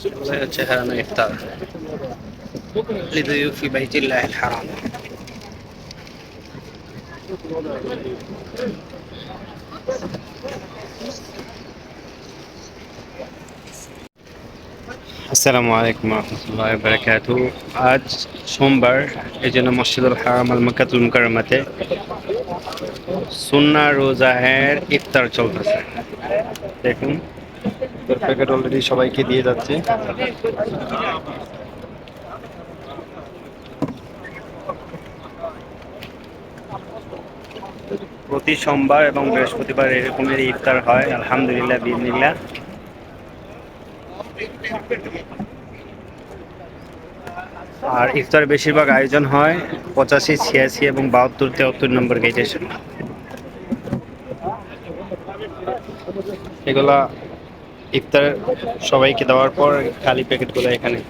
এগুলো হচ্ছে হারামের ইফতার لضيوف بيت الله الحرام আসসালামু আলাইকুম রহমতুল্লাহ বারকাত আজ সোমবার এই জন্য মসজিদুল হারাম আল মক্কাতুল মুকাররমাতে সুন্না রোজাহের ইফতার চলতেছে দেখুন প্যাকেট অলরেডি সবাইকে দিয়ে যাচ্ছে। প্রতি সোমবার এবং বৃহস্পতিবার এরকমের ইফতার হয় আলহামদুলিল্লাহ বিদিনিল্লাহ আর ইফতার বেশিরভাগ আয়োজন হয় পঁচাশি ছিয়াশি এবং বাহাত্তর তেহাত্তর নম্বর গেটের এগুলা इफ्तार सबाई के देवार पर खाली पैकेट गुला एखाने